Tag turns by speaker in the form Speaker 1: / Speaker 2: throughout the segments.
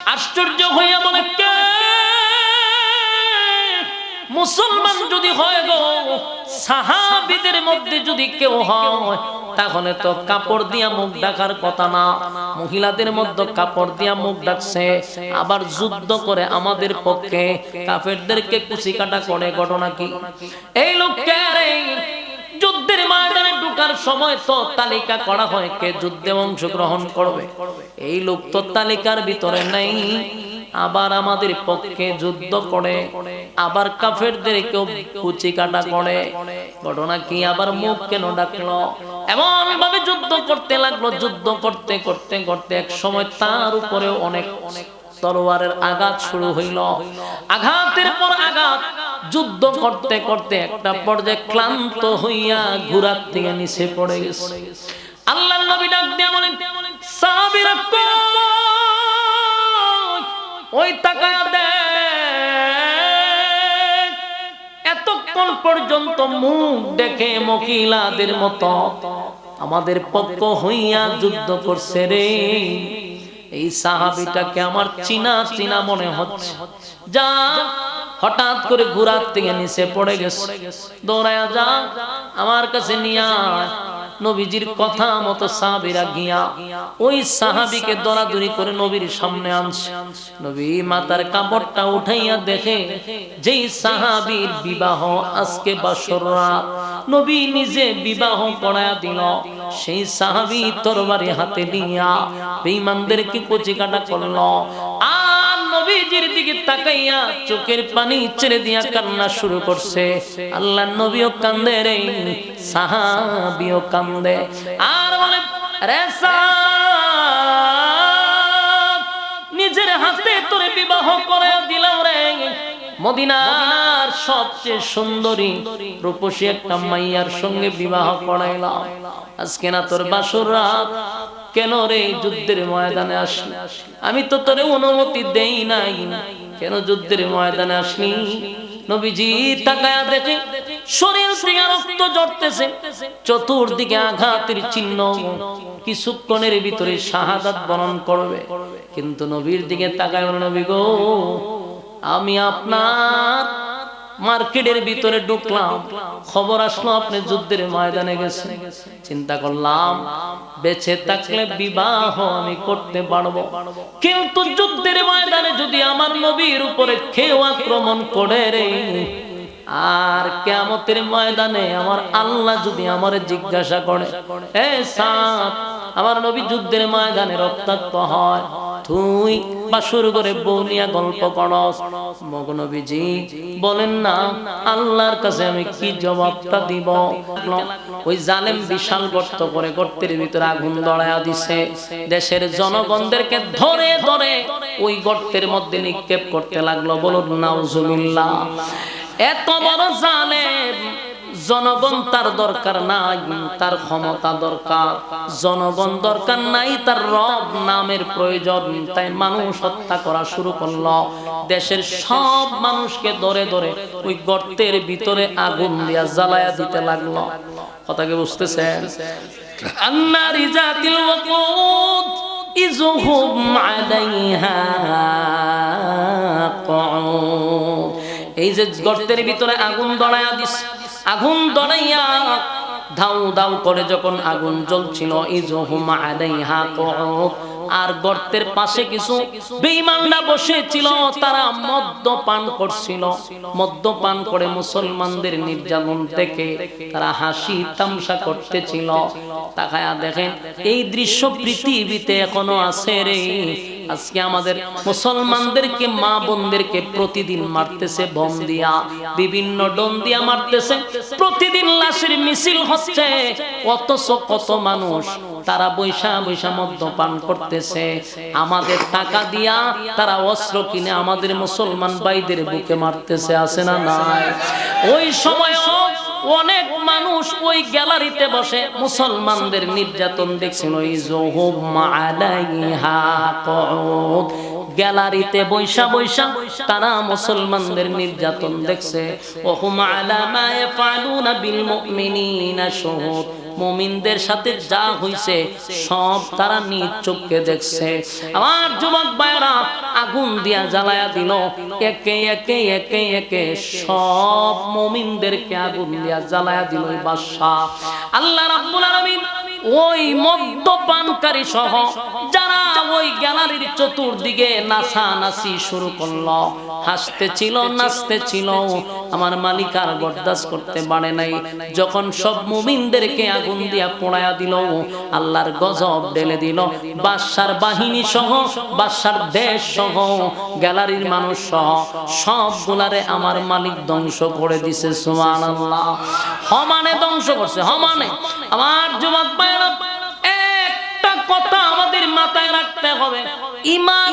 Speaker 1: আশ্চর্য হইয়া বলে, কে? মুসলমান যদি হয় গো, সাহাবিদের মধ্যে যদি কেউ হয়, তাহলে তো কাপড় দিয়া মুখ ডাকার কথা না। মহিলাদের মধ্যে কাপড় দিয়া মুখ ডাকছে, আবার যুদ্ধ করে আমাদের পক্ষে কাফেরদেরকে কুচি কাটা করে, ঘটনা কি? এই লোককে রে? যুদ্ধের ময়দানে ঢুকার সময় তো তালিকা করা হয় কে যুদ্ধে অংশগ্রহণ করবে। এই লোক তো তালিকার ভিতরে নেই। আবার আমাদের পক্ষে যুদ্ধ করে, আবার কাফেরদেরকেও কুচি কাটা করে। ঘটনা কি? আবার মুখ কেন ডাকলো? এমন ভাবে যুদ্ধ করতে লাগল, যুদ্ধ করতে করতে করতে এক সময় তার উপরে অনেক তলোয়ারের আঘাত শুরু হইল। আঘাতের পর আঘাত, যুদ্ধ করতে করতে একটা পর্যায়ে ক্লান্ত হইয়া ঘুরার থেকে নিচে পড়ে গেছে। আল্লাহ নবী ডাক দিয়া বলেন সাহাবীরা? ওই তাকায়া দেখ। এতক্ষণ পর্যন্ত মুখ দেখে মকিলাদের মতো আমাদের পক্ষ হইয়া যুদ্ধ করছে রে। এই সাহাবিটাকে আমার চিনা চিনা মনে হচ্ছে যা হঠাৎ করে ঘুরার থেকে নিচে পড়ে গেছে দৌড়ায় যা, আমার কাছে নিয়ে। নবীজির কথা মতো সাহাবিরা গিয়া ওই সাহাবিকে দরাদরি করে নবীর সামনে আনছে। নবী মাতার কাপড়টা উঠাইয়া দেখে যেই সাহাবীর বিবাহ আজকে বাসর রাত, নবী নিজে বিবাহ করায়া দিল। সেই সাহাবি তরবারি হাতে নিয়া বেঈমানদেরকে কচি কাটা করল। আর নবীজির দিকে তাকাইয়া চোখের পানি ছেড়ে দিয়া কান্না শুরু করছে। আল্লাহ নবীও কান্দে রে, সাহাবিও কান্দে। আর বলে রে নিজের হাতে তোরে বিবাহ করে দিলাম রে। মদিনার সবচেয়ে সুন্দরী রূপসী একটা মাইয়ার সঙ্গে বিবাহ করাইলাম। আজকে না তোর বাসুর রাত। কেন রে যুদ্ধের ময়দানে আসলি? আমি তো তোরে অনুমতি দেই নাই। কেন যুদ্ধের ময়দানে দেখে, শরীর চতুর্দিকে আঘাতের চিহ্ন। কিছুক্ষণের ভিতরে বরণ করবে। কিন্তু নবীর দিকে তাকায় নবী গো, আমি আপনার মার্কেটের ভিতরে ঢুকলাম। খবর আসলো, আপনি যুদ্ধের ময়দানে গেছেন। চিন্তা করলাম, বেঁচে থাকলে বিবাহ আমি করতে পারব। কিন্তু যুদ্ধের ময়দানে যদি আমার নবীর উপরে কেউ আক্রমণ করে রে, আর কেমতের ময়দানে আমার আল্লাহ যদি আমার জিজ্ঞাসা করে আমার নবী যুদ্ধের ময়দানে রক্তাক্ত হয় তুই বাসুর করে বৌনিয়া গল্প করস। মগনবীজি বলেন, না, আল্লাহর কাছে আমি কি জবাবটা দিব? ওই জালেম বিশাল গর্ত করে গর্তের ভিতরে আগুন দড়ায়া দিছে। দেশের জনগণদেরকে ধরে ধরে ওই গর্তের মধ্যে নিক্ষেপ করতে লাগল। বলুন, নাউজুবিল্লাহ, এত বড় জালেম জনগণ তার দরকার নাই, তার ক্ষমতা দরকার। জনগণ দরকার নাই, তার রব নামের প্রয়োজন। তাই মানুষ হত্যা করা শুরু করল। দেশের সব মানুষকে ধরে ধরে ওই গর্তের ভিতরে আগুন দিয়া জ্বালায়া দিতে লাগল। কথাকে বুঝতেছেন? আন্নারি এই যে গর্তের ভিতরে আগুন দড়াইয়া দিস আগুন দড়াইয়া ধাউ ধাউ করে যখন আগুন জ্বলছিল, ইজহুম আলাইহা আর গর্তের পাশে কিছু বেঈমানরা বসেছিল, তারা মদ্যপান করছিল। মদ্যপান করে মুসলমানদের নির্যাতন থেকে তারা হাসি তামসা করতেছিল। তাকায়া দেখেন, এই দৃশ্য পৃথিবীতে এখনও আছে রে। আজকে আমাদের মুসলমানদেরকে, মা বোনদেরকে প্রতিদিন মারতেছে, বম দিয়া, বিভিন্ন ডন দিয়া মারতেছে। প্রতিদিন লাশের মিছিল হচ্ছে, অথচ কত মানুষ তারা বৈশা বৈশা মদ্যপান করতেছে। আমাদের টাকা দিয়া তারা অস্ত্র কিনে আমাদের মুসলমান ভাইদের বুকে মারতেছে, আছে না নাই? ওই সময় অনেক মানুষ ওই গ্যালারিতে বসে। মুসলমানদের নির্যাতন দেখছেন ওই গ্যালারিতে বৈশা বৈশা তারা মুসলমানদের নির্যাতন দেখছে। মুমিনদের সাথে যা হইছে, সব তারা নিজ চোখকে দেখছে। আমার যুবক ভাইরা আগুন দিয়া জ্বালায়া দিল। একে একে একে একে সব মমিনদেরকে আগুন দিয়া জ্বালায়া দিল বাদশাহ। আল্লাহ রাব্বুল আলামিন ওই মদ্যপানকারী সহ যারা ওই গ্যালারির চতুর্দিকে নাচা নাচি শুরু করল। হাসতে ছিল নাচতে ছিল আমার মালিক আর বরদাস্ত করতে পারে নাই। যখন সব মুমিনদেরকে আগুন দিয়া পোড়ায়া দিল, আল্লাহর গজব ঢেলে দিল। বাদশার বাহিনী সহ, বাদশার দেশ সহ, গ্যালারির মানুষ সহ, সবগুলারে আমার মালিক ধ্বংস করে দিছে, সুবহানাল্লাহ। হমানে ধ্বংস করছে, হমানে। আমার ভাইরা ইমান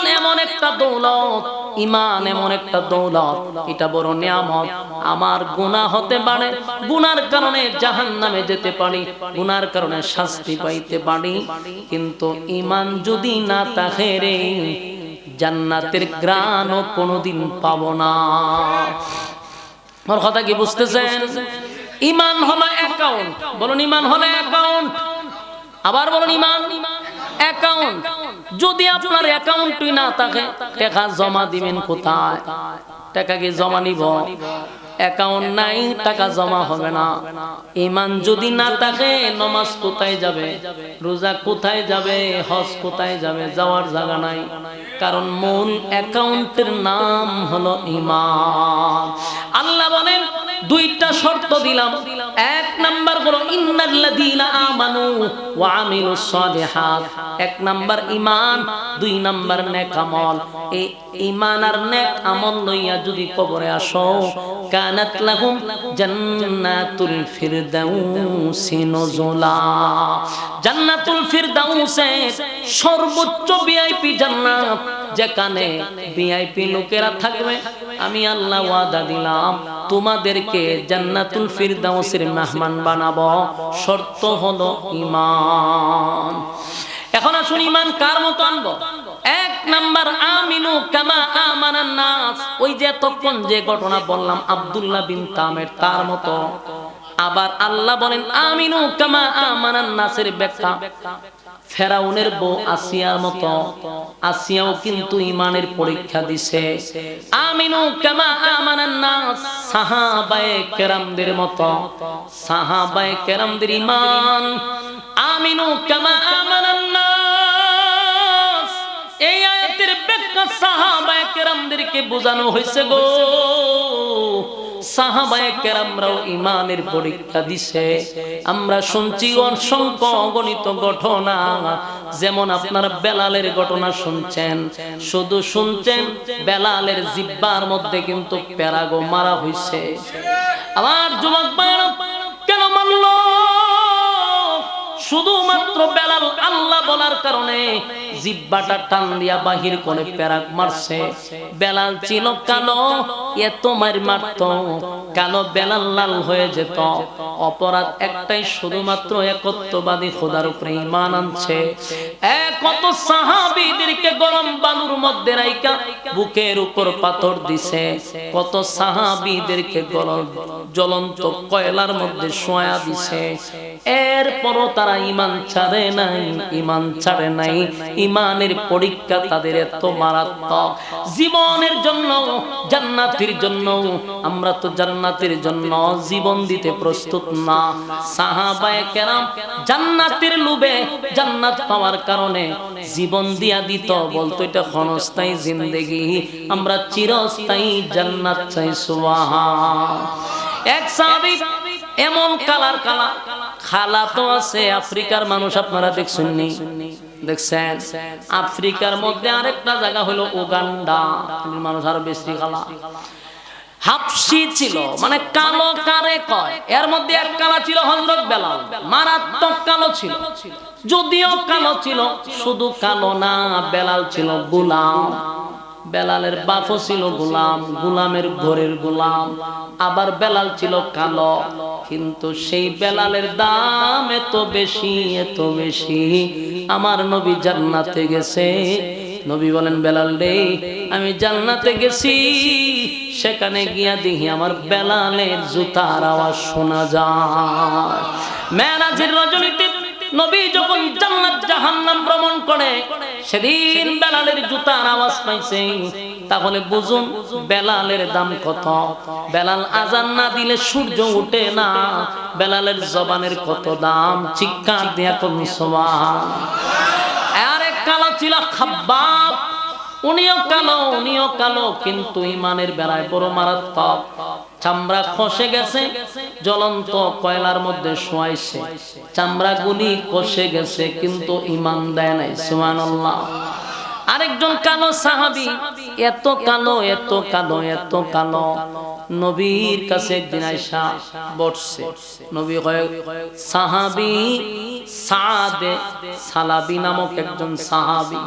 Speaker 1: শাস্তি পাইতে পারি। কিন্তু ইমান যদি না থাকে রে, জান্নাতের গ্রাণও কোনোদিন পাব না। আমার কথা কি বুঝতেছেন? ইমান হলো অ্যাকাউন্ট বলুন, ইমান হলো অ্যাকাউন্ট আবার বলুন, ইমান? অ্যাকাউন্ট যদি আপনার অ্যাকাউন্টই না থাকে, টাকা জমা দিবেন কোথায়? টাকা কি জমা নিব? অ্যাকাউন্ট নাই, টাকা জমা হবে না। ইমান যদি না থাকে, নমাজ কোথায় যাবে? রোজা কোথায় যাবে? হজ কোথায় যাবে? যাওয়ার জায়গা নাই। কারণ মূল অ্যাকাউন্টের নাম হলো ইমান। আল্লাহ বলেন দুইটা শর্ত দিলাম। এক নাম্বার হলো, ইন্নাল্লাযীনা আমানু ওয়া আমিলুস সালিহাত। এক নাম্বার ঈমান, দুই নাম্বার নেক আমল। এই ঈমান আর নেক আমল লইয়া যদি কবরে আসো, কানাত লাহুম জান্নাতুল ফিরদাউসি নুজুলা। জান্নাতুল ফিরদাউসের সর্বোচ্চ ভিআইপি জান্নাত, যেখানে ভিআইপি লোকেরা থাকবে। আমি আল্লাহ ওয়াদা দিলাম, তোমাদেরকে জান্নাতুল ফিরদাউসের মেহমান বানাবো। শর্ত হলো ঈমান। এখন আসুন ঈমান কার মতো আনব? এক নাম্বার, আমিনু কামা আমানান নাস। ওই যে তখন যে ঘটনা বললাম, আব্দুল্লাহ বিন তামের তার মতো। আবার আল্লাহ বলেন, আমিনু কামা আমানান নাসের ব্যাখ্যা। ফেরাউনের বউ আসিয়ার মতো। আসিয়াও কিন্তু ইমানের পরীক্ষা দিছে। আমিনু কামা আমানান নাস, সাহাবায়ে কেরামদের মতো। সাহাবায়ে কেরামদের ইমান আমিনু কামা আমানান নাস। এই আয়াতের ব্যাখ্যা সাহাবায়ে কেরামদেরকে বোঝানো হয়েছে গো। বেলালের শুধু শুনছেন, বেলালের জিব্বার মধ্যে কিন্তু প্যারাগো মারা হইছে। আবার যুবক কেন মানলো? শুধুমাত্র বেলাল আল্লাহ বলার কারণে জিব্বাটা টান দিয়া বাহির করে প্যারাক মারছে। বেলাল ছিল কালো এত মার মারত। কালো বেলাল লাল হয়ে যেত। অপরাধ একটাই শুধুমাত্র একত্ববাদী খোদার উপরে ইমান আনছে। কত সাহাবীদেরকে গরম বালুর মধ্যে রাইকা বুকের উপর পাথর দিছে। কত সাহাবীদেরকে গরম জ্বলন্ত কয়লার মধ্যে শোয়া দিছে। এরপরও তারা ইমান ছাড়ে নাই ইমান ছাড়ে নাই। ইমানের পরীক্ষা তাদের এত মারাত্মক। জীবনের জন্য, জান্নাতের জন্য, আমরা তো জান্নাতের জন্য জীবন দিতে প্রস্তুত না। সাহাবায়ে কেরাম জান্নাতের লোভে জান্নাত পাওয়ার কারণে জীবন দিয়া দিত, বলতো এটা ক্ষণস্থায়ী জিন্দেগি, আমরা চিরস্থায়ী জান্নাত চাই সুবহান এক সাহাবী এমন কালার কালা খালা তো আছে, আফ্রিকার মানুষ আপনারা দেখছেন নি দেখছেন? আফ্রিকার মধ্যে আরেকটা জায়গা হলো উগান্ডা। মানুষ আরও বেশি খালা। হাফসি ছিল মানে কালো কারে কয়। এর মধ্যে এক কালা ছিল হজরত বেলাল। মারাত্মক কালো ছিল। যদিও কালো ছিল, শুধু কালো না, বেলাল ছিল গুলাম। বেলালের বাপও ছিল গোলাম, গোলামের ঘরের গোলাম, আবার বেলাল ছিল কালো। কিন্তু সেই বেলালের দাম এত বেশি এত বেশি। আমার নবী জান্নাতে গেছে। নবী বলেন, বেলাল রে, আমি জান্নাতে গেছি। সেখানে গিয়া দেখি আমার বেলালের জুতার আওয়াজ শোনা যায়। মেরাজের রজনীতে নবী যখন জান্নাত জাহান্নাম ভ্রমণ করে, সেদিন বেলালের জুতার আওয়াজ পাইছে। তাহলে বুঝুন, বেলালের দাম কত? বেলাল আজান না দিলে সূর্য উঠে না। বেলালের জবানের কত দাম? চিৎকার দিয়া কোন আর এক কালা ছিল খাব্বাব। উনিও কালো উনিও কালো, কিন্তু ইমানের বেলায় বড় মারাত্মক। চামড়া খসে গেছে, জ্বলন্ত কয়লার মধ্যে শোয়াইছে। চামড়া গুলি খসে গেছে, কিন্তু ইমান দেয় নাই, সুবহানাল্লাহ। আরেকজন কালো সাহাবি, এত কালো এত কালো এত কালো। নবীর কাছে একদিন আইসা বসছে। নবী সাহাবি, সাদে সালাবি নামক একজন সাহাবি।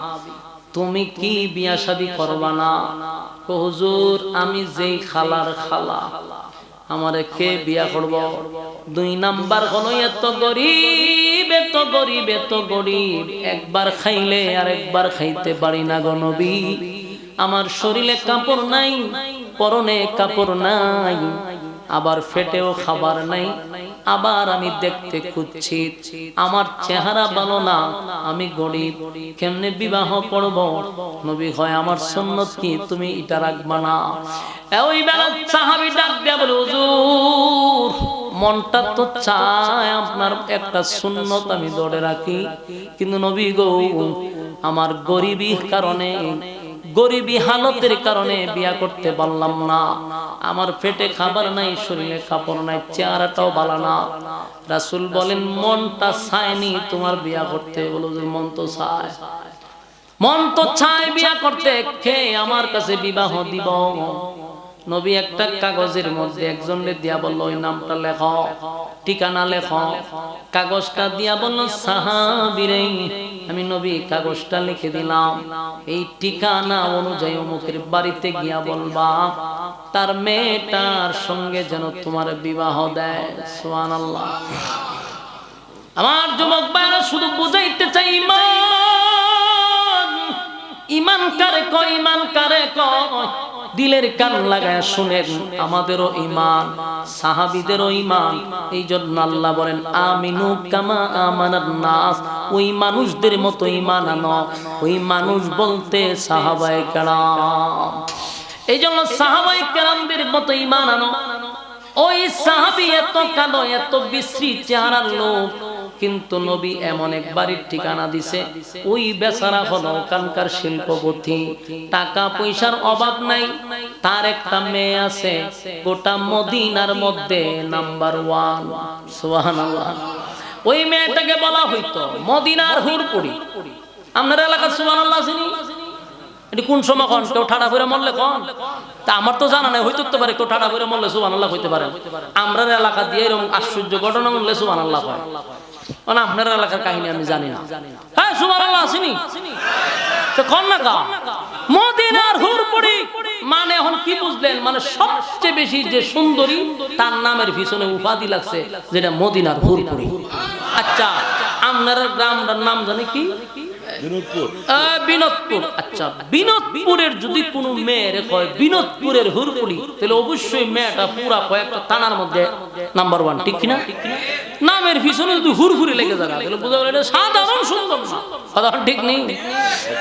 Speaker 1: তুমি কি বিয়া শাদি করবা না? হুজুর, আমি যেই খালার খালা, আমারে কে বিয়া করব? দুই নাম্বার হলো, এত গরিব এত গরিব এত গরিব। একবার খাইলে আর একবার খাইতে পারি না গো নবী। আমার শরীরে কাপড় নাই, পরনে কাপড় নাই। আবার ফেটেও খাবার নাই আবার আমি দেখতে খুঁজছি আমার চেহারা ভালো না আমি গরিব কেমনে বিবাহ করব? নবী হয় আমার সুন্নত কি তুমি এটা রাখবা না? ওই বেলা সাহাবি ডাক দেয়া হুজুর মনটা তো চায় আপনার একটা সুন্নত আমি ধরে রাখি। কিন্তু নবী গো আমার গরিবীর কারণে গরিবী হালতের কারণে বিয়া করতে পারলাম না। আমার পেটে খাবার নাই, শরীরে কাপড় নাই, চেহারাটাও ভালো না। রাসুল বলেন, মনটা চায়নি তোমার বিয়া করতে। বলো যে, মন তো চায়। মন তো চায় বিয়া করতে। কে আমার কাছে বিবাহ দিব? নবী একটা কাগজের মধ্যে একজনকে দিয়া বলল, ওই নামটা লেখ, ঠিকানা লেখ। কাগজটা দিয়া বলল, সাহাবিরে, আমি নবী, কাগজটা লিখে দিলাম। এই ঠিকানা অনুযায়ী অমুকের বাড়িতে গিয়া বলবা, তার মেয়েটার সঙ্গে যেন তোমার বিবাহ দেয়। সোয়ান আল্লাহ আমার যুবক ভাইরা, শুধু বুঝাইতে চাই ইমান। ইমান কারে কয়, ইমান কারে কয়? দিলের কান লাগায় শুনেন, আমাদেরও ইমান সাহাবিদেরও ইমান এই জন্য আল্লাহ বলেন, আমিনু কামা আমানার নাস। ওই মানুষদের মতো ইমান আনো। ওই মানুষ বলতে সাহাবায়ে কেরাম। এই জন্য সাহাবায়ে কেরামদের মতো ইমান আনো। ওই সাহাবি এত কালো, এত বিশ্রী চেহারার লোক। কিন্তু নবী এমন এক বাড়ির ঠিকানা দিছে, ওই বেচারা হলো ওখানকার শিল্পপতি। টাকা পয়সার অভাব নাই, তার একটা মেয়ে আছে, গোটা মদিনার মধ্যে নাম্বার ওয়ান। সুবহানাল্লাহ। ওই মেয়েটাকে বলা হইতো মদিনার হুরপুরি আপনার এলাকা সুবহানাল্লাহ চিনি? এটি কোন সময় কন? কেউ ঠাডা করে মরলে কন? তা আমার তো জানা নাই, হইতে পারে কেউ ঠাডা করে মরলে সুবান আল্লাহ হইতে পারে আমরা এলাকা দিয়ে এরকম আশ্চর্য ঘটনা মরলে সুবান আল্লাহ হয় মানে আপনার এলাকার কাহিনী আমি জানি না। হ্যাঁ সুবান আল্লাহ কন না কা? মদিনার হুরপুরি মানে এখন কি বুঝলেন? মানে সবচেয়ে বেশি যে সুন্দরী, তার নামের পিছনে উপাধি লাগছে, যেটা মদিনার হুরপুরি আচ্ছা আপনার গ্রামটার নাম জানি কি? বিনোদপুর। আচ্ছা বিনোদপুরের যদি কোনো মেয়ের কয় বিনোদপুরের হুরপুরি তাহলে অবশ্যই মেয়েটা পুরা কয়েকটা থানার মধ্যে নাম্বার ওয়ান ঠিক কিনা? নামের পিছনে যদি হুরহুরি লেগে যাবে তাহলে বোঝা গেল এটা সাধারণ সুন্দর না। সাধারণ ঠিক নেই?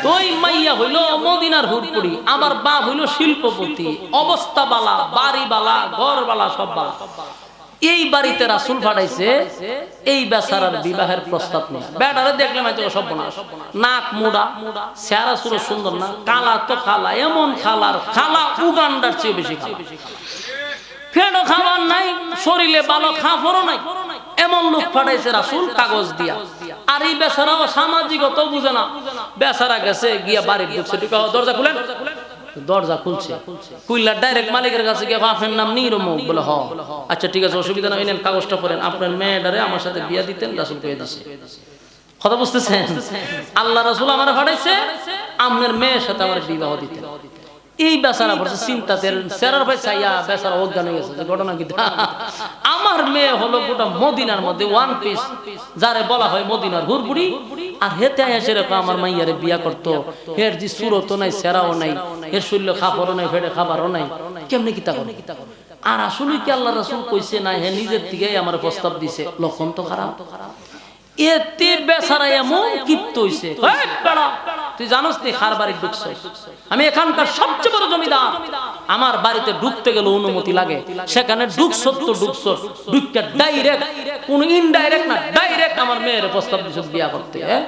Speaker 1: তো ওই মাইয়া হইল মদিনার হইল শিল্পপতি অবস্থা বালা বাড়ি বালা ঘর বালা সব বালা। এই বাড়িতে রাসুল ফাটাইছে এই বেচারার বিবাহের প্রস্তাব নেই বেটারে দেখলে নাক মুড়া, চেহারা সুরো সুন্দর না কালা তো কালা এমন খালার খালা উগান্ডার চেয়ে বেশি খালা। ফেডো খাবার নাই, শরীরে ভালো খাফরও নাই। এমন লোক ফাটাইছে রাসুল কাগজ দিয়া। আর এই বেচারাও সামাজিকত বুঝে না। বেচারা গেছে গিয়া বাড়ির ঢুকছে ঢুকা দরজা খুলেন। দরজা খুলছে। কুইল্লা ডাইরেক্ট মালিকের কাছে গিয়ে আপনার নাম নিরম বলে হ। আচ্ছা ঠিক আছে অসুবিধা নাই নেন কাগজটা পড়েন। আপনার মেয়েটারে আমার সাথে বিয়া দিতেন রাসুল কয়ে দিছে। কথা বুঝতেছেন? আল্লাহ রাসুল আমার ফাটাইছে আপনার মেয়ের সাথে আমার বিবাহ দিতেন। এই বেচারা পড়ছে চিন্তাতে সেরার ভাই চাইয়া বেচারা অজ্ঞান হয়ে গেছে ঘটনা কি? আমার মেয়ে হলো গোটা মদিনার মধ্যে ওয়ান পিস যারে বলা হয় মদিনার হুরবুড়ি আর হেতে আয়া সেরকম আমার মাইয়ারে বিয়া করতো। এর যে সুরতও নাই সেরাও নাই এর শৈল্য খাবারও নাই ফেটে খাবারও নাই কেমনে কিতা করে আর আসলে কি আল্লাহ রাসূল কইছে না হ্যাঁ নিজের থেকেই আমার প্রস্তাব দিছে? লক্ষণ তো খারাপ। এতে বেচারা এমন কিপ্ত হইছে। তুই জানোস নি খার বাড়ি ঢুকছিস আমি এখানকার সবচেয়ে বড় জমিদার। আমার বাড়িতে ঢুকতে গেলে অনুমতি লাগে। সেখানে ঢুকছ তো ঢুকছ ঢুকতে ডাইরেক্ট কোন ইনডাইরেক্ট না ডাইরেক্ট আমার মেয়ের প্রস্তাব দিছ বিয়া করতে হ্যাঁ?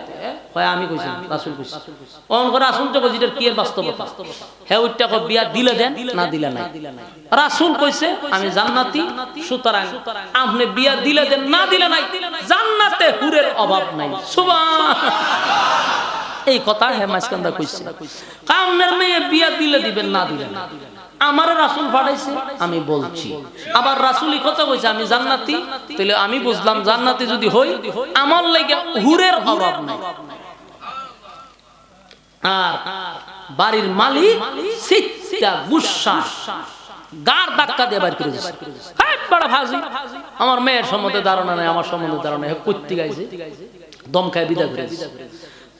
Speaker 1: হয় আমি কইছি, রাসূল কইছি। অন করে রাসূল তো কইছি এটার কি বাস্তবতা হ্যাঁ ওইটা বিয়া দিলে দেন না দিলে নাই? রাসূল কইছে, আমি জান্নাতি, সুতরাং আপনি বিয়া দিলে দেন, না দিলে নাই, জান্নাতে হুরের অভাব নাই। সুবহান। এই কথা হে মাসকান্দা কইছে। কামনের মেয়ে বিয়া দিলে দিবেন, না দিবেন আমার রাসূল পাঠাইছে আমি বলছি। আবার রাসূলই কথা কইছে, আমি জান্নাতি তাহলে আমি বুঝলাম জান্নাতি যদি হই, আমার লাগে হুরের অভাব নাই। আর বাড়ির মালিক সিটটা গুসা। গার ধাক্কা দিয়ে বাইর করে দিছে। হ্যাঁ বড় ভাজি। আমার মেয়ের সম্বন্ধে ধারণা নাই, আমার সম্বন্ধে ধারণা নাই। কুত্তি গাইছে, দম খায় বিদায় করে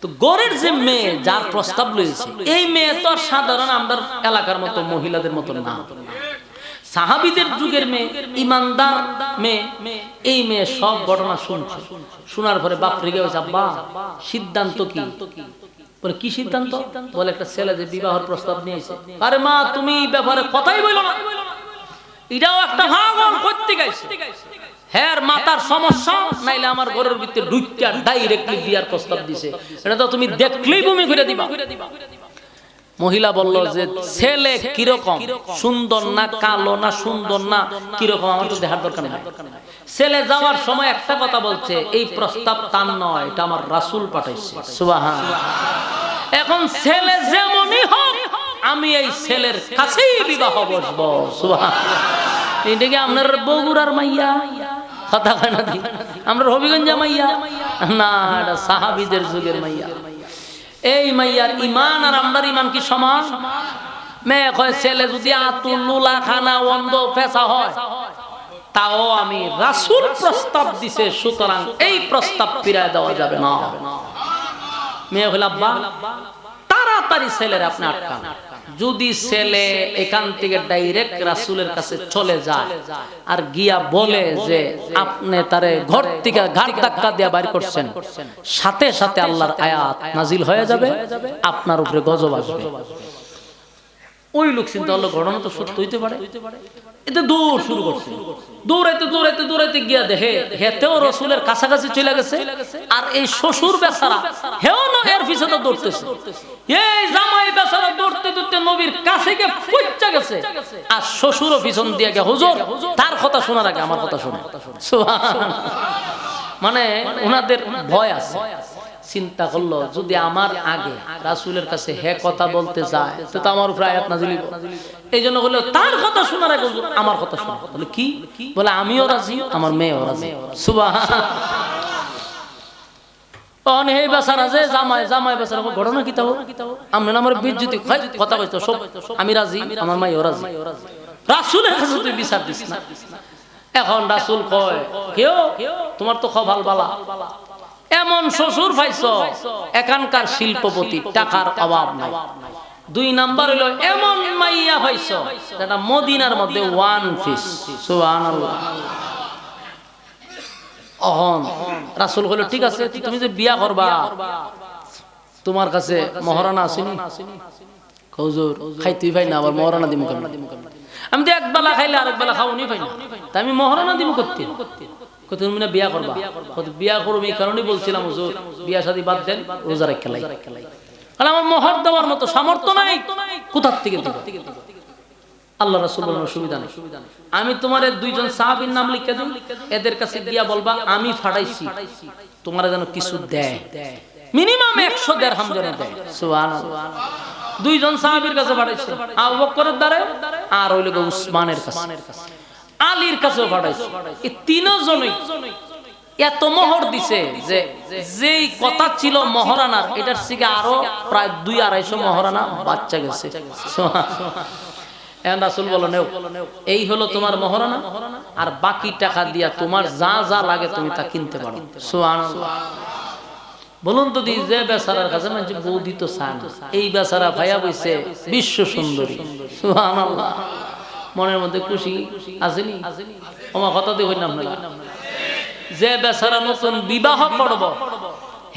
Speaker 1: তো গড়ের যে মেয়ে যার প্রস্তাব লয়েছে এই মেয়ে তো সাধারণ আমরা এলাকার মতো, মহিলাদের মতো না। সাহাবিদের যুগের মেয়ে, ইমানদার মেয়ে, এই মেয়ে সব ঘটনা শুনছে। শোনার পরে বাপ রেগে হয়েছে আব্বা, সিদ্ধান্ত কি? বলে কি সিদ্ধান্ত? বলে একটা ছেলে যে বিবাহের প্রস্তাব নিয়েছে। আরে মা তুমি এই ব্যাপারে কথাই বলো না। এটাও একটা ভাগন করতে গেছে। হ্যাঁ মাতার সমস্যা নাইলে আমার ঘরের ভিতরে ঢুকিয়া ডাইরেক্টলি বিয়ার প্রস্তাব দিছে। এটা তো তুমি দেখলেই বমি ঘুরে দিবা। মহিলা বলল যে ছেলে কীরকম? সুন্দর না কালো না সুন্দর না কীরকম? আমার তো দেখার দরকার নেই। ছেলে যাওয়ার সময় একটা কথা বলছে এই প্রস্তাব তার নয় এটা আমার রাসূল পাঠাইছে। সুবহান। এখন ছেলে যেমনই হোক আমি এই ছেলের কাছেই বিবাহ বসবো। সুবহান। এটা কি আপনার বগুড়ার মাইয়া? কথা কয় না? আমরা হবিগঞ্জা মাইয়া। না এটা সাহাবিদের যুগের মাইয়া। এই মাইয়ার ইমান আর আমার ইমান কি সমান? মেয়ে কয়, ছেলে যদি আতুল লুলা খানা অন্ধ ফেসা হয়, তাও আমি রাসুল প্রস্তাব দিছে, সুতরাং এই প্রস্তাব ফিরায় দেওয়া যাবে না। মেয়ে হইল, আব্বা, তাড়াতাড়ি ছেলের আপনি আটকান। যদি ছেলে এখান থেকে ডাইরেক্ট রাসুলের কাছে চলে যায় আর গিয়া বলে যে আপনি তারে ঘর থেকে ঘাট ধাক্কা দিয়া বাইর করছেন। সাথে সাথে আল্লাহর আয়াত নাজিল হয়ে যাবে আপনার উপরে গজব আসবে। ওই লোক চিন্তা হলো ঘটনা তো সত্য হইতে পারে। এতে দৌড় শুরু করছে। দৌড়াইতে দৌড়াইতে দৌড়াইতে গিয়া দেখে হেতেও রসুলের কাছাকাছি চলে গেছে আর এই শ্বশুর বেচারা হেও না এর পিছনে দৌড়তেছে। এই জামাই বেচারা দৌড়তে দৌড়তে নবীর কাছে গিয়ে পৌঁছা গেছে। আর শ্বশুরও পিছন দিয়ে গে হুজুর তার কথা শোনার আগে আমার কথা শোনা। সুবহান। মানে ওনাদের ভয় আছে। চিন্তা করল, যদি আমার আগে রাসূলের কাছে হে কথা বলতে যায়, তো আমার উপরে আয়াত নাজিল। এই জন্য বলল, তার কথা শোনার আগে আমার কথা শোনা। বলে, কি? বলে, আমিও রাজি, আমার মেয়েও রাজি। আমনে আমার বিদ্যুতি কথা আমি রাজি, আমার মাইও রাজি। রাসূলের কাছে তুই বিচার দিস না। এখন রাসূল কয়, কেউ, তোমার তো খবর বালা। এমন শ্বশুর পাইছ, এখানকার শিল্পপতি, টাকার অভাব নাই। দুই নাম্বার হলো এমন মাইয়া পাইছ, যেটা মদিনার মধ্যে ওয়ান পিস সুবহানাল্লাহ। অহন, রাসূল হলো ঠিক আছে, তুমি যে বিয়া করবা, তোমার কাছে মহারানা আসেনি? হুজুর খাইতেই পাই না, আবার মহারানা দিমু কেমন? আমি তো এক বেলা খাইলে আরেক বেলা খাওনি পাই না তা আমি মহারানা দিমু করতে। কত তুমি না বিয়া করবা। কত বিয়া করব এই কারণেই বলছিলাম, হুজুর, বিয়া বাদ দেন, রোজা লাই। কারণ আমার মোহর দেওয়ার মতো সামর্থ্য নাই, কোথার থেকে আল্লাহ রাসূল সুবিধা নেই। আমি তোমার দুইজন সাহাবীর নাম লিখে দিই এদের কাছে গিয়া বলবা, আমি ফাড়াইছি তোমার যেন কিছু দেয়। মিনিমাম একশো দেড়হাম যেন দেয়। সুবহানাল্লাহ। দুইজন সাহাবীর কাছে পাঠাইছে। আবু বকরের দ্বারে আর ওই লোক উসমানের কাছে। আলীর কাছেও পাঠাইছে। এই তিনজনই এত মোহর দিছে যে যেই কথা ছিল মহারানার, এটার থেকে আরও প্রায় দুই আড়াইশো মহারানা বাচ্চা গেছে। এই হলো তোমার মহারানা, আর বাকি টাকা দিয়া তোমার যা যা লাগে তুমি তা কিনতে পারো। বলুন তো দি, যে বেচারার কাছে মানে বৌদি তো চান এই বেচারা ভাইয়া বইছে বিশ্ব সুন্দরী। মনের মধ্যে খুশি আসেনি? আমার কথা দিয়ে হইলাম যে বেচারা নতুন বিবাহ করব,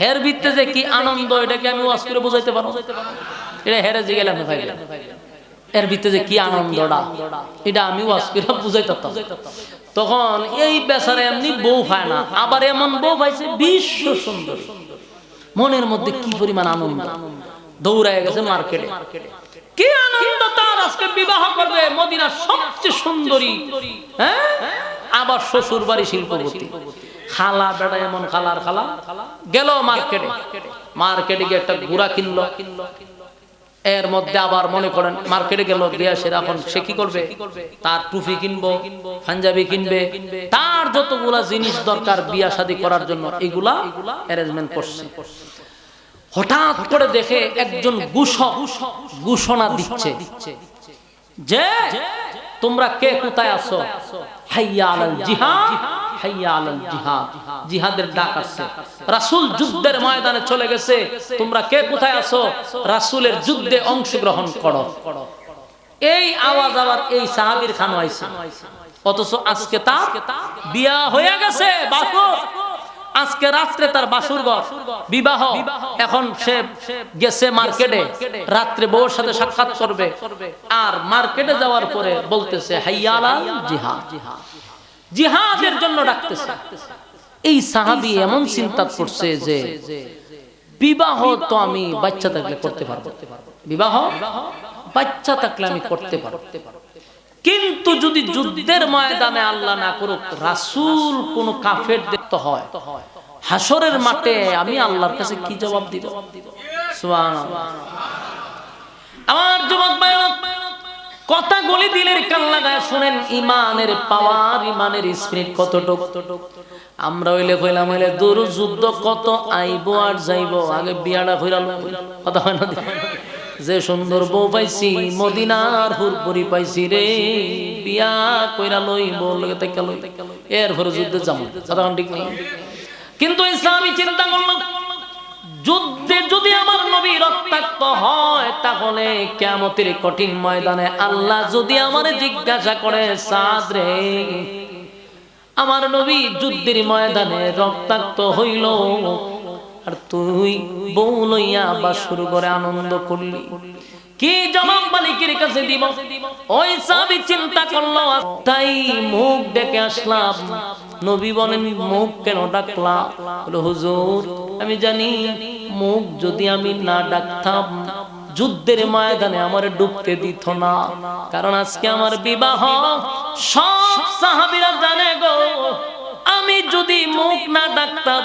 Speaker 1: হের ভিত্তে যে কি আনন্দ এটাকে আমি ওয়াজ করে বুঝাইতে পারব এটা হেরে যে গেলাম ভাই এর ভিতরে যে কি আনন্দটা, এটা আমি ওয়াজ করে বুঝাইতে পারতাম তখন এই বেচারা এমনি বউ পায় না, আবার এমন বউ পাইছে বিশ্ব সুন্দর। মনের মধ্যে কি পরিমাণ আনন্দ? দৌড়ায় গেছে মার্কেটে। কি আনন্দ তার আজকে বিবাহ করবে? মদিনার সবচেয়ে সুন্দরী হ্যাঁ? আবার শ্বশুর বাড়ি শিল্পপতি। খালা বেড়া এমন খালার খালা। গেল মার্কেটে। মার্কেটে গিয়ে একটা ঘোড়া কিনলো। এর মধ্যে আবার মনে করেন মার্কেটে গেল গিয়া সে এখন সে কি করবে? তার টুপি কিনবো পাঞ্জাবি কিনবে। তার যতগুলা জিনিস দরকার বিয়া শাদী করার জন্য এগুলা অ্যারেঞ্জমেন্ট করছে। হঠাৎ করে দেখে একজন ঘোষণা দিচ্ছে। যে তোমরা কে কোথায় আছো? হাইয়া জিহাদ। হাইয়া আলাল জিহাদ। জিহাদের ডাক আসছে রাসূল যুদ্ধের ময়দানে চলে গেছে। তোমরা কে কোথায় আছো? রাসূলের যুদ্ধে করো। এই আওয়াজ আবার এই সাহাবীর খানো অথচ আজকে তার বিয়া হয়ে গেছে বাসর। আজকে রাত্রে তার বাসুর ঘর। বিবাহ। এখন সে গেছে মার্কেটে। রাত্রে বউর সাথে সাক্ষাৎ করবে। আর মার্কেটে যাওয়ার পরে বলতেছে হাইয়ালা জিহাদ। জিহাদের জন্য ডাকতেছে। এই সাহাবি এমন চিন্তা করছে যে বিবাহ তো আমি বাচ্চা থাকলে করতে পারব। বিবাহ বাচ্চা থাকলে আমি করতে পারব। কিন্তু যদি যুদ্ধের ময়দানে আল্লাহ না করুক, রাসূল কোন কাফের দেখতে হয়। হাসরের মাঠে আমি আল্লাহর কাছে কি জবাব দিব? আমার যুবক ভাইরা কথা গলি দিলের কান লাগায় শুনেন, ইমানের পাওয়ার, ইমানের স্পিরিট কতটুক? আমরা হইলে কইলাম হইলে দূর যুদ্ধ কত আইবো আর যাইবো, আগে বিয়াটা হইলাম কথা হয় না? যে সুন্দর বউ পাইছি, মদিনার হুরপুরি পাইছি রে, বিয়া কইরা লই বউ লগে তাইকা লই। এর পরে যুদ্ধে যাব। কথা ঠিক নেই? কিন্তু ইসলামী চিন্তা করলাম যুদ্ধে যদি আমার নবী রক্তাক্ত হয়, তাহলে কেমতের কঠিন ময়দানে আল্লাহ যদি আমার জিজ্ঞাসা করে, সাদ রে, আমার নবী যুদ্ধের ময়দানে রক্তাক্ত হইল, আর তুই বউ লইয়া বা শুরু করে আনন্দ করলি? কি জবাব মালিকের কাছে দিব? ওই সাবি চিন্তা করল, তাই মুখ ডেকে আসলাম নবী বলেন মুখ কেন ডাকলাম হুজুর আমি জানি মুখ যদি আমি না ডাকতাম যুদ্ধের ময়দানে আমার ডুবতে দিত না। কারণ আজকে আমার বিবাহ সব সাহাবিরা জানে গো আমি যদি মুখ না ডাকতাম,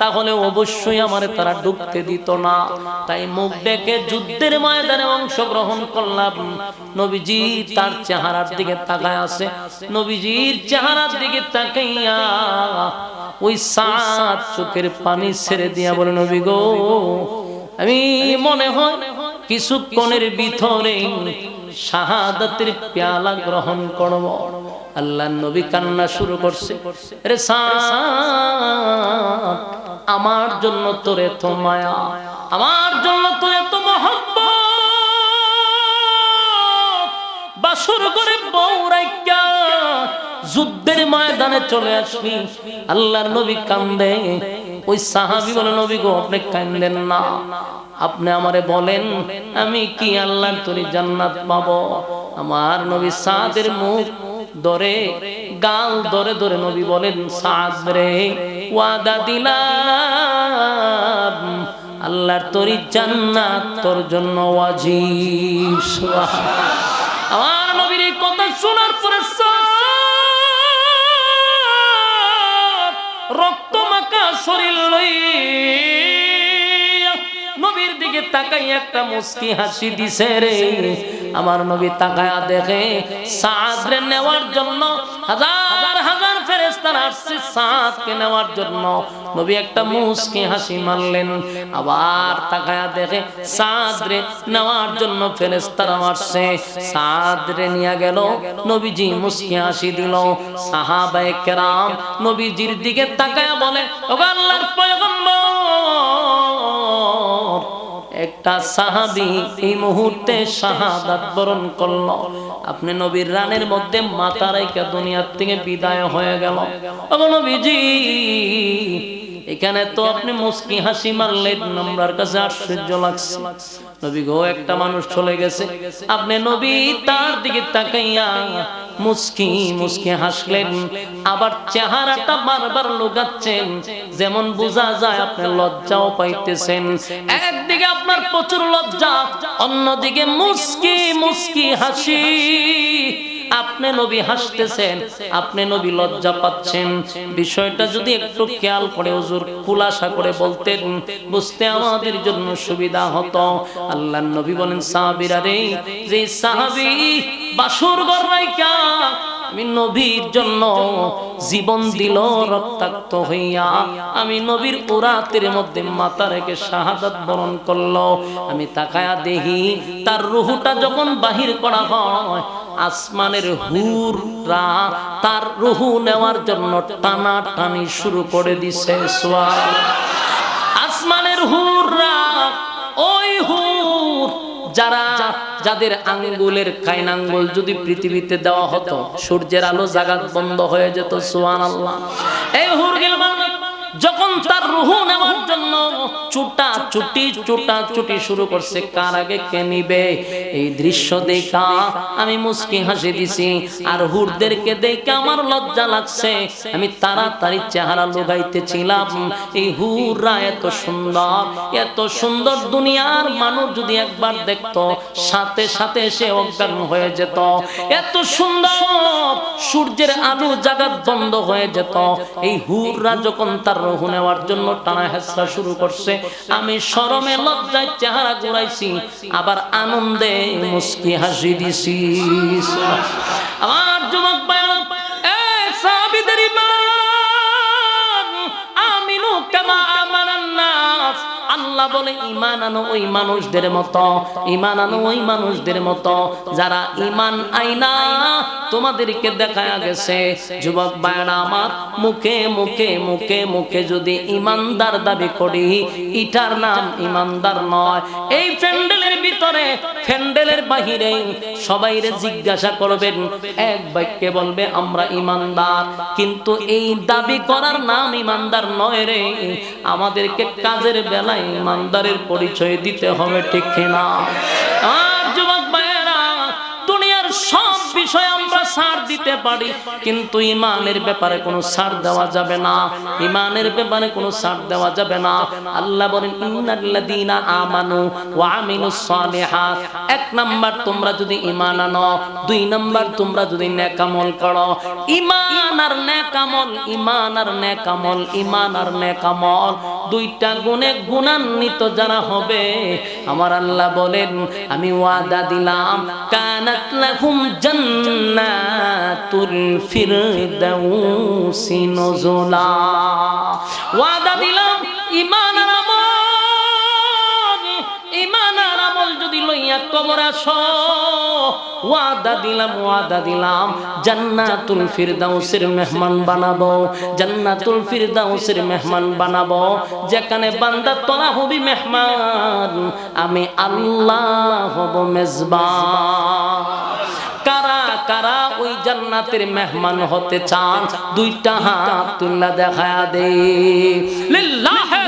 Speaker 1: তাহলে অবশ্যই আমার তারা ডুবতে দিত না। তাই মুখ ডেকে যুদ্ধের ময়দানে অংশগ্রহণ করলাম। নবীজি তার চেহারার দিকে তাকায় আছে। নবীজির চেহারার দিকে তাকাইয়া ওই সাত চোখের পানি ছেড়ে দিয়া বলে, নবী গো, আমি মনে হয় কিছুক্ষণের ভিতরে শাহাদাতের পেয়ালা গ্রহণ করব। আল্লাহ নবী কান্না শুরু করছে। রে আমার জন্য তোর এত মায়া, আমার জন্য তোর এত মহব্বত। বাসর করে বউ রাইকা যুদ্ধের ময়দানে চলে আসবি। আল্লাহর নবী কান্দে। ওই সাহাবি বলে, নবী গো, আপনি কান্দেন না। আপনি আমারে বলেন, আমি কি আল্লাহর তোরে জান্নাত পাবো? আমার নবী সাদের মুখ ধরে, গাল ধরে ধরে নবী বলেন, সাদ রে, ওয়াদা দিলাম। আল্লাহর তোরি জান্নাত তোর জন্য ওয়াজিব। আমার নবীর এই কথা শোনার পরে রক্ত মাখা শরীর নবীর দিকে তাকাই একটা মুস্কি হাসি দিছে রে। আমার নবী তাকায়া দেখে সাদরে নেওয়ার জন্য হাজার হাজার ফেরেস্তার আসছে সাদকে নেওয়ার জন্য। নবী একটা মুস্কি হাসি মারলেন। আবার তাকায়া দেখে সাদরে নেওয়ার জন্য ফেরেস্তারা আসছে। সাদরে নিয়ে গেল নবীজি মুস্কি হাসি দিল। সাহাবায়ে কেরাম নবীজির দিকে তাকায়া বলে ও আল্লাহর পয়গম্বর একটা সাহাবি এই মুহূর্তে শাহাদাত বরণ করল। আপনি নবীর রানের মধ্যে মাথা রেখে দুনিয়ার থেকে বিদায় হয়ে গেল। নবীজি, এখানে তো আপনি মুস্কি হাসি মারলেন আমরার কাছে আশ্চর্য লাগছে। নবী গো, একটা মানুষ চলে গেছে। আপনি নবী তার দিকে তাকাইয়া মুস্কি মুস্কি হাসলেন। আবার চেহারাটা বারবার লুকাচ্ছেন। যেমন বোঝা যায় আপনি লজ্জাও পাইতেছেন। একদিকে আপনার প্রচুর লজ্জা, অন্যদিকে মুস্কি মুস্কি হাসি। আপনি নবী হাসতেছেন, আপনি নবী লজ্জা পাচ্ছেন। বিষয়টা যদি একটু খেয়াল করে হুজুর, খুলাসা করে বলতেন, বুঝতে আমাদের জন্য সুবিধা হতো। আল্লাহ নবী বলেন, সাহাবীরা রে যে সাহাবী বাসুর ঘর রাইকা আমি নবীর জন্য জীবন দিল, রক্তাক্ত হইয়া আমি নবীর উরাতের মধ্যে মাথা রেখে শাহাদাত বরণ করল। আমি তাকায়া দেখি, তার রুহুটা যখন বাহির করা হয়, আসমানের হুররা তার রুহু নেওয়ার জন্য টানা টানি শুরু করে দিছে। আসমানের হুররা যারা যাদের আঙ্গুলের কাইন আঙ্গুল যদি পৃথিবীতে দেওয়া হতো, সূর্যের আলো জাগাত বন্ধ হয়ে যেত সোয়ান আল্লাহ এই হুরগিল গিলমান যখন তার রুহু নেওয়ার জন্য চুটা চুটি চুটা চুটি শুরু করছে, কার আগে কে নিবে? এই দৃশ্য দেখা আমি মুস্কি হাসি দিছি, আর হুরদেরকে দেখে আমার লজ্জা লাগছে। আমি তাড়াতাড়ি চেহারা লুগাইতেছিলাম এই হুররা এত সুন্দর এত সুন্দর দুনিয়ার মানুষ যদি একবার দেখতো, সাথে সাথে সে অজ্ঞান হয়ে যেত। এত সুন্দর সূর্যের আলো জাগাত বন্ধ হয়ে যেত। এই হুররা যখন তার নেওয়ার জন্য টানা হেসরা শুরু করছে। আমি শরমে লজ্জায় চেহারা ঘুরাইছি, আবার আনন্দে মুস্কি হাসি দিছি। আমার যুবক আল্লাহ বলে ইমান আনো ওই মানুষদের মতো ইমান আনো ওই মানুষদের মতো। যারা ইমান আইনা তোমাদেরকে দেখা গেছে। যুবক ভাইরা আমার মুখে মুখে মুখে মুখে যদি ইমানদার দাবি করি ইটার নাম ইমানদার নয়। এই প্যান্ডেলের ভিতরে, প্যান্ডেলের বাহিরে সবাইরে জিজ্ঞাসা করবেন, এক বাক্যে বলবে, আমরা ইমানদার। কিন্তু এই দাবি করার নাম ইমানদার নয় রে। আমাদেরকে কাজের বেলায় ইমানদারের পরিচয় দিতে হবে, ঠিক কিনা? সব বিষয় আমরা ছাড় দিতে পারি, কিন্তু ইমানের ব্যাপারে কোনো ছাড় দেওয়া যাবে না। ইমানের ব্যাপারে কোনো ছাড় দেওয়া যাবে না। আল্লাহ বলেন, ইন্নাল্লাযীনা আমানু ওয়া আমিলুস সালিহাত। এক নাম্বার তোমরা যদি ঈমান আনো, দুই নাম্বার তোমরা যদি নেক আমল করো। ঈমান আর নেক আমল ঈমান আর নেক আমল ঈমান আর নেক আমল দুইটা গুণে গুণান্বিত যারা হবে, আমার আল্লাহ বলেন, আমি ওয়াদা দিলাম, কানাত লাহুম জান্নাতুল ফিরদাউসি নুজুলা। ওয়াদা দিলাম ঈমান আর আমল ঈমান আর আমল যদি লইয়া কবর আসো ওয়াদা দিলাম ওয়াদা দিলাম। জান্নাতুল ফিরদাউসের মেহমান বানাবো, জান্নাতুল ফিরদাউসের মেহমান বানাবো। যেখানে বান্দা তোরা হবি মেহমান, আমি আল্লাহ হব মেজবান। কারা কারা ওই জান্নাতের মেহমান হতে চান? দুইটা হাত তুল্লা দেখা দে। লিল্লাহে